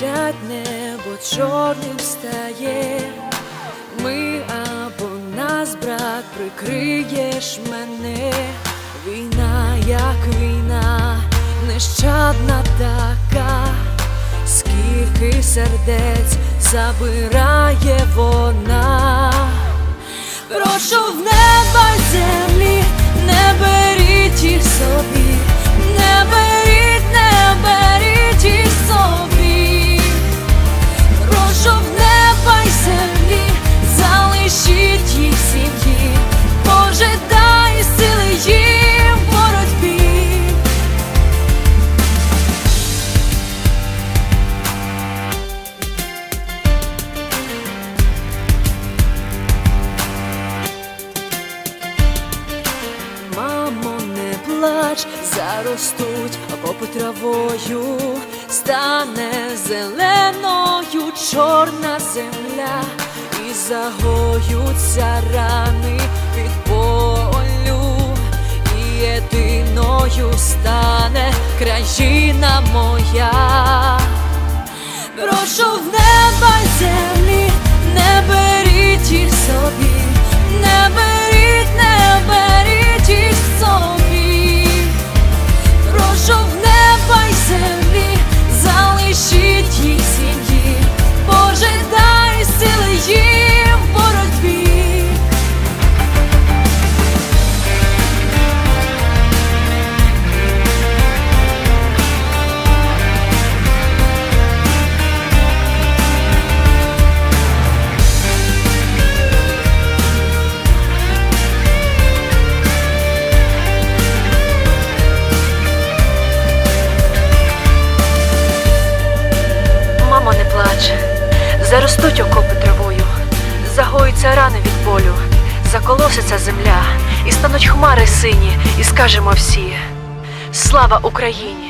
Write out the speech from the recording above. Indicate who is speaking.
Speaker 1: світять, небо чорним стає. Ми або нас, брат, прикриєш мене. Війна, як війна, нещадна така, скільки сердець забирає вона. Плач, заростуть окопи травою, стане зеленою. Чорна земля, і загоються рани від болю, і єдиною стане країна моя. Прошу в неба землі, не беріть їх собі,
Speaker 2: заростуть окопи травою, загоються рани від болю, заколоситься земля, і стануть хмари сині, і скажемо всі: Слава Україні!